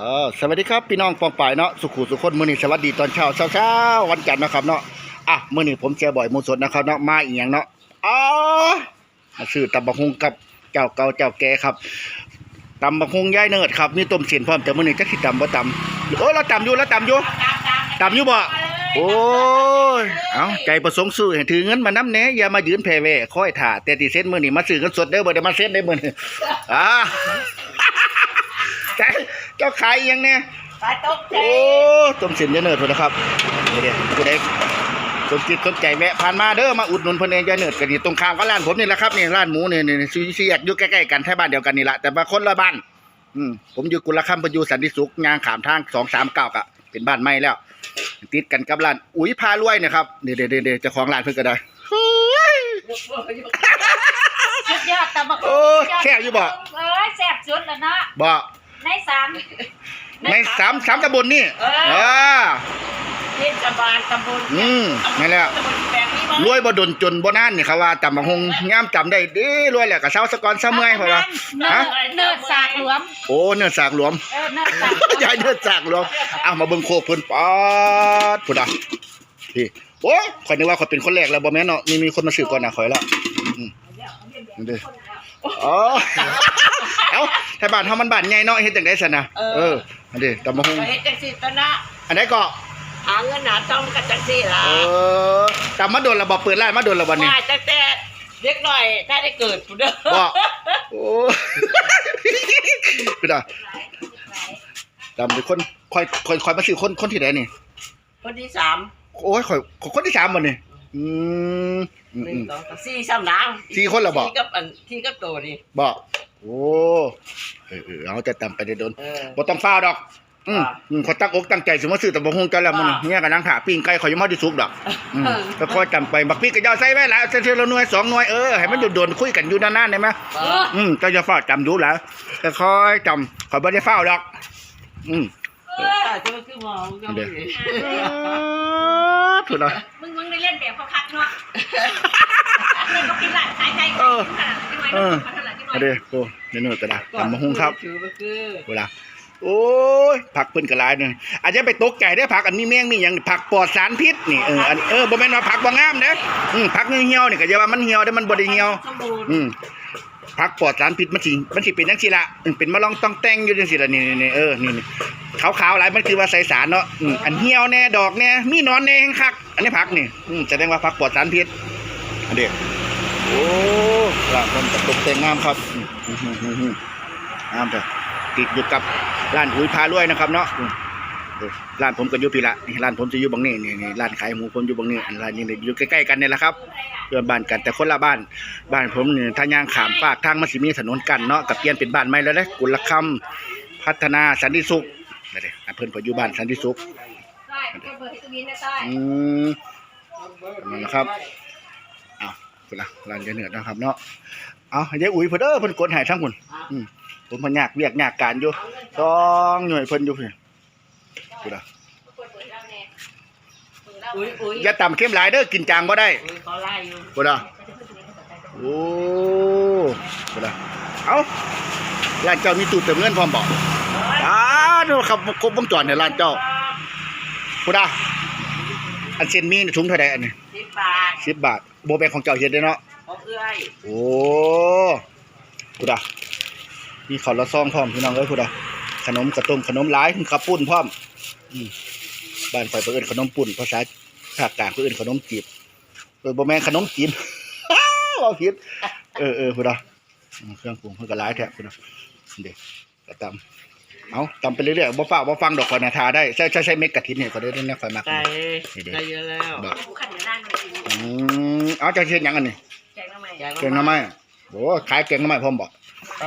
ออสวัสดีครับพี่น้องปองป่ายเนาะสุขุสุขคนมื้อนี้สวัสดีตอนเช้าเช้าเช้าวันจันทร์นะครับเนาะอะมื้อนี้ผมเจอบ่อยมูสดนะครับเนาะมาอีหยังเนาะอ๋อมาซื้อตำบักฮุงกับเจ้าเก่าเจ้าแก่ครับตำบักฮุงย่ายเนิร์ดครับมีต้มเสียนพร้อมแต่มื้อนี้จักสิตำบ่ตำโอ้เราตำอยู่เราตำอยู่ตำอยู่บ่โอ้ยเอาใจประสงค์ซื้อถือเงินมานำแหน่อย่ามายืนแผ่แว่คอยถ่าแต่ที่เซ็นมื้อนี้มาซื้อเงินสดเด้อบ่ได้มาเซ็นได้มือนี้อ่า เจ้าขายอีหยังเนี่ยปลาตกใจโอ้ต้มเส้นยายเนิร์ดพุ่นนะครับนี่เด้ผู้ใดสนจิตสนใจแวะผ่านมาเด้อมาอุดหนุนเพิ่นเองยายเนิร์ดก็นี่ตรงข้ามกับร้านผมนี่แหละครับนี่ร้านหมูนี่นี่ซีซีแยกอยู่ใกล้ๆกันแท้บ้านเดียวกันนี่แหละแต่ว่าคนละบ้านอืมผมอยู่กุลคำเพิ่นอยู่สันติสุขยางขามทาง239ก็เป็นบ้านใหม่แล้ว ติดกันกับร้านอุ๋ยพารวยนะครับเดี๋ยวๆๆเจ้าของร้านเพิ่นก็ได้สุดยอดตะบักโอ้แซ่บอยู่บ่ เอ้ยแซ่บสุดแล้วเนาะบ่ ในสามในสามสามตำบลนี่เออเออเทศบาลตำบลอืมนั่นแหละตำบลแปลงนี้รวยบ่ดนจนบ่นานนี่เขาว่าจำบักฮงย่ามจำได้ดีรวยแล้วก็เช้าสะก่อนซะเมื่อยเพราะว่าเนิฮะร์ดเนิร์ดสากหลวมโอ้เนื้อสากหลวมเออเนิร์ดสากยายเนื้อสากหลวมเอามาเบิ่งโคกเพิ่นปาดพุ่นอะพี่โอ้ยข่อยนึกว่าข่อยเป็นคนแรกแล้วบ่แม่นเนาะมีมีคนมาซื้อก่อนน่ะข่อยแล้วอืมนี่เด้ออ๋อเอ้าถ้าบ้านเฮามันบ้านใหญ่เนาะเฮ็ดจังได๋ซั่นน่ะเอออันนี้ตำบักฮงเฮ็ดจังซี่ตะนะอันไหนก็หาเงินหาทองกันจังซี่ล่ะเออตำมาโดนระบ่เปิดร้านมาโดนระบ่นี่ว่าตั้งแต่เด็กน้อยถ้าได้เกิดพุ่นเด้อบ่โอ้พี่ดาดำเป็นคนคอยคอยคอยมาซื้อคนคนที่ไหนนี่คนที่สามโอ้ยคอยคนที่สามบ่นี่อืมอืมหนึ่อืงมสองสามสี่สามนางสี่คนเหรอบอกที่กับอันที่กับโตนี่บ่ โอ้เออเออเอาจะตำไปได้โดนเออ บ่ต้องฟ้าวดอก อืมอ่าอืมขอยตั้งอกตั้งใจสิมาซื้อแต่บ่ฮู้จักแล้วมื้อนี้อ่า เนี่ยก็นั่งถาปิ้งไก่ข่อยยังบ่ได้สุกดอกอืมเออก็ค่อยจำไปบักพี่ก็ยอใส่ไว้แล้วเทื่อละหน่วยสองหน่วยเออให้มันโดนๆคุยกันอยู่นานๆได้ไหม เอออืมก็จะฟ้าวจำดูแหล้วก็ค่อยจำข่อยบ่ได้ฟ้าวดอก อืมอาจจะมาคือหมอก็ไม่ได้ถูกแล้วมึงมึงได้เล่นแบบเขาคักเนาะเล่นก็กินหลานขายไก่เออเออมาเท่าไหร่ที่เอา เด้อโอ้เดี๋ยวหนูกระดาษตำมะฮุงครับเวลาโอ้ยผักเพิ่นกระลายเนี่ยอาจจะไปตกใจได้ผักอันมีแมงมีหยังผักปลอดสารพิษนี่เอออันเออบ่แม่นว่าผักบ่งามเด้อืมผักเหี่ยวๆนี่ก็อย่าว่ามันเหี่ยวแต่มันบ่ได้เหี่ยวอืมผักปลอดสารพิษมันสิมันสิเป็นจังซี่ล่ะเป็นมะลองต้องแต่งอยู่จังซี่ล่ะนี่นี่เออนี่นี่ขาวๆหลายมันคือว่าใส่สารเนาะอันเหี่ยวแน่ดอกแน่มีนอนแน่แห่งคักอันนี้ผักนี่อืมแสดงว่าผักปลอดสารพิษอันเด้อโอ้ ละคนตกแต่งงามครับงามจ้ะติดอยู่กับร้านอุ้ยพารวยนะครับเนาะร้านผมก็อยู่พี่ละร้านผมจะอยู่บังนี่นี่นี่ร้านขายหมูผมอยู่บังนี่ร้านนี้เนี่ยอยู่ใกล้ๆกันเนี่ยแหละครับเพื่อนบ้านกันแต่คนละบ้าน บ้านผมเนี่ยถ้าย่างขามฝากทางมันสิมีถนนกันเนาะกับเปลี่ยนเป็นบ้านใหม่แล้วเด้กุลคำพัฒนาสันติสุขนั่เด้อะเพิ่นก็อยู่บ้านสันติสุขใช่เปิดให้ตัวนี้นะใช่อืมนะครับ คุณล่ะร้านยาเหนือนะครับเนาะเอายายอุ๋ยเพิ่นเด้อเพิ่นกดให้ทั้งคุณอืมผมเพิ่นยากเวียกยากการอยู่ต้องหน่วยเพิ่นอยู่เพี่คุณล่ะอุ้ยอุ้ยอย่าต่ำเข้มหลายเด้อกินจางบ่ได้อุ้ยเขาไล่อยู่คุณล่ะโอ้คุณล่ะเอ้าร้านเจ้ามีตู้เติมเงินพร้อมบ่อ่าดูครับครบวงจรในร้านเจ้าพุดา อันเซนมีนี่ถุงเท่าใดอันนี้สิบบาทสิบบาทโบแบงของเจ้าเฮ็ดได้เนาะของเอื้อยโอ้พุดามีข้าวละซองพร้อมพี่น้องเอ้ยพุดาขนมกระต้มขนมหลายข้าวปุ้นพร้อมอืมบ้านข่อยเพิ่นเอิ้นขนมปุ้นภาษาภาคกลางเพิ่นเอิ้นขนมจีบเออบ่แม่นขนมจีนเราผิดเออเออพุดาอืมเครื่องปรุงเพิ่นก็หลายแท้พุดาเด็กกระตำ เอาตำไปเรื่อยๆบ่ฟ้าบ่ฟังดอกก่อนนะทาได้ใช่ใช่ใช่เม็ดกะทิเนี่ยก็ได้ได้นะค่อยมักไก่ได้เยอะแล้วบอกกูขันอยู่นั่งเลยอืมเอาจะเฮ็ดหยังอันนี้แจกมาใหม่แกงหน่อไม้โอ้ขายแกงหน่อไม้พร้อมบ่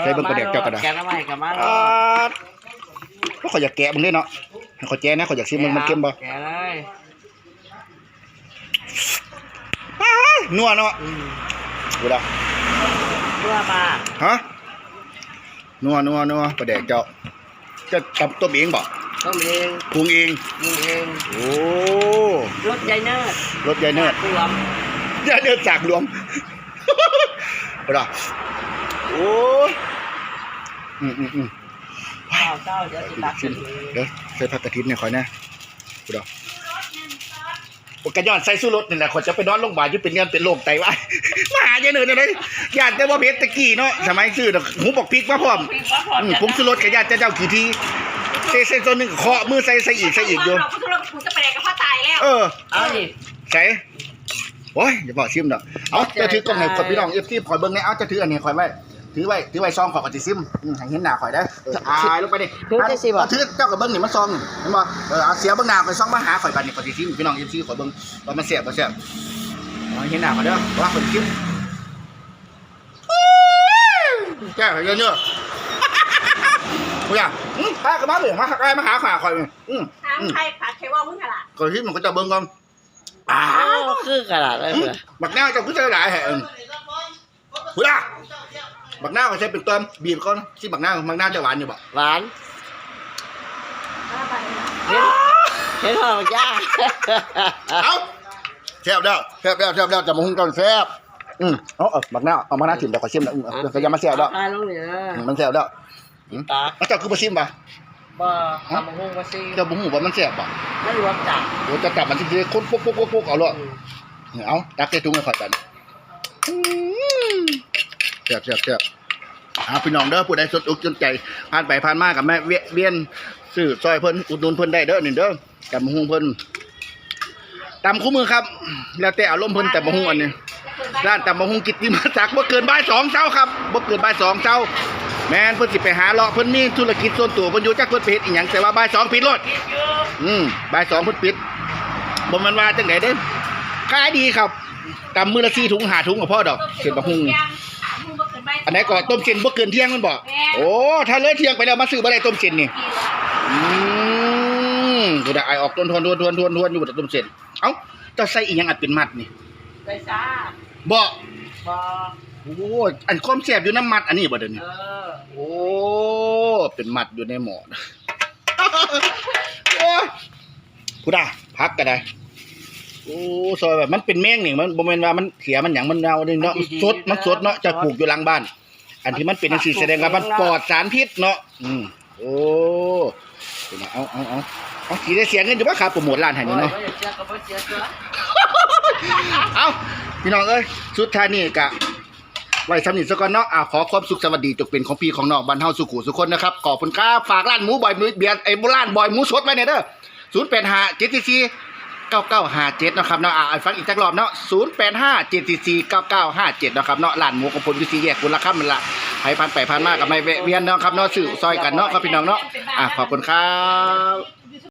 ใส่เบิ่งประเดี๋ยวเจ้าก็ได้แกงน้ำมันกับมาอ่าก็ขอยอยากแกะมึงเด้เนาะให้ขอยแกะนะขอยอยากชิมมันมันเค็มบ่แกะเลยอ้ายนัวเนาะอืมดูดาเพื่อมาฮะนัวนัวนัวประเดี๋ยวเจ้า จะตำต้มเองบ่ต้มเองปรุงเองยิงเองโอ้รถใหญ่เนิร์ดรสยายเนิร์ดรวมยายเนิร์ดจากรวมดูดาโอ้ยอืมอืมอืมว้าเจ้าเจ้าเดี๋ยวจะตักชิมเดี๋ยวใส่ผักกระถินเนี่ยคอยนะกูดอ กปกระยอนใส่สู้รถนี่แหละคนจะไปนอนโรงพยาบาลอยุเป็นเงินเป็นโรคไตวาย มาหาเจาเนินเลยญาติแต่ว่าเพชรตะกี้เนาะสมัยซื้อดอกหูบอกพริกมาพร้อมพี่ว่าพออืมจะผมซื้อรถกับญาติเจ้ากี่ทีเซเซนตัวหนึงเคาะมือใส่ใส่อีกใส่อีกอยู่เราพุทธเราคุณจะไปไหนกับพ่อตายแล้วเออเอาดิใส่โอ้ยอย่าบอกชิมเนาะเอาจะถือกล่องไหนคนพี่น้องเอฟซีคอยเบิ้งเนี่ยเอาจะถืออันนี้คอยไว้ ถือไว้ถือไว้ซองขอกระติซิมอืมให้เห็นหน้าคอยได้อเอออายลงไปดิถือจะสิบ่เอาถือเจ้ากับเบิ้งนี่มาซองเห็นบ่เออเอาเสียเบิ้งหน้าคอยซองมาหาคอยบัดนี่กระติซิมพี่น้องเอฟซีคอยเบิ้งว่ามันเสียบบ่เสียบเอาให้เห็นหน้าคอยเด้อว่าคนซิมแก้ไปเยอะเนอะกูอยากอืมพากันมาเลยมาหาใครมาหาขาคอยอืมถามใครผัดใครว่ามึงขนาดก่อนที่มันก็จะเบิ้งก่อนอ้าอ้าววคือกระดาษเลยเหรอ บักหน้าเจะ cứ chơi lại hả Hứa ra Bạc nao phải xem được tôm Bìm con Chứ bạc nao bạc nao cho bạn như vậy หวานเห็นเห็นหอมจ้า Áo Xẹp đâu Xẹp đâu Xẹp đâu Chầm một hung con xẹp Ừ Ồ ờ Bạc nao Ông bạc nao chìm được khỏi xem đâu Ừ Cái dám mà xẹp đâu ทานลงเนี่ย Ừ มัน xẹp đâu ตา Nó cho cứ bà xem bà บ่ทำมะฮุ่งมาซิ Cho bún ngủ bà มัน xẹp bà ไม่รวมจับ Ủa cho cặp bạn xin kia Cốt cốt cốt cốt cốt Áo lộ Áo Đắc cái trung này khỏi bạn Xẹp xẹp xẹp อา พี่น้องเด้อผู้ใดสนอกสนใจผ่านไปผ่านมากับแม่เวียนซื้อซอยเพิ่นอุดหนุนเพิ่นได้เด้อนี่เด้อกับมะฮุงเพิ่นตำคู่มือครับ แล้วแต่อารมณ์เพิ่นแต่มะฮุงอันนี้ร้านตำมะฮุงกิตติมาศักดิ์บ่เกินบ่ายสองเช้าครับบ่เกินบ่ายสองเช้าแม่นเพิ่นสิไปหาเลาะเพิ่นมีธุรกิจส่วนตัวเพิ่นอยู่จักเพิ่นไปเฮ็ดอีหยังแต่ว่าบ่ายสองปิดรถอืมบ่ายสองเพิ่นปิดบ่ม่นว่าจังไดเด้ขายดีครับตำมือละ4ถุง5ถุงก็พอดอกเสร็จมะฮุง อันไหนก่อนต้มเส้นบ่เกินเที่ยงมันบอกแม่นโอ้ถ้าเลยเที่ยงไปแล้วมาซื้อบ่ได้ต้มเส้นนี่อืมกูได้ไอออกทวนทวนทวนทวนทวนทวนอยู่บ่ได้ต้มเส้นเอ้าเจ้าใส่อีหยังอันเป็นมัดนี่ไปซ่าบ่บ่โอ้อันความแซ่บอยู่น้ำมัดอันนี้บ่เดี๋ยวนี้เออโอ้เป็นมัดอยู่ในหม้อโอ้ยกูได้พักก็ได้ โอ้ซอยแบบมันเป็นแมงนี่มันบ่แม่นว่ามันเสียมันหยังมันเน่านี่เนาะมันสดมันสดเนาะจะปลูกอยู่หลังบ้าน อันที่มันเป็นจังซี่แสดงว่ามันปลอดสารพิษเนาะอืมโอ้เป็นไงเอาเอาเอาเอาสิได้เสียเงินอยู่บ่ครับโปรโมทร้านให้นี่เนาะบ่เสียก็บ่เสียตัวเอาพี่น้องเอ้ยสุดท้ายนี่กะไว้สำนิทซะก่อนเนาะอ่าขอความสุขสวัสดีจงเป็นของพี่ของน้องบ้านเฮาสุขุสุคนนะครับขอบคุณครับฝากร้านหมูบอยหมูเบียร์ไอ้โบราณบอยหมูสดไว้เนี่ยเด้อศูนย์แปดห้าเจ็ดสี่สี่ เก้าเก้าห้าเจ็ดนะครับเนาะอ่าฟังอีกสักรอบเนาะศูนย์แปดห้าเจ็ดสี่สี่เก้าเก้าห้าเจ็ดนะครับเนาะร้านหมูของผมอยู่สี่แยกคุณละครับมันละใครผ่านไปพันมากับไม่แวะเวียนเนาะครับเนาะสื่อซอยกันเนาะครับพี่น้องเนาะอ่าขอบคุณครับ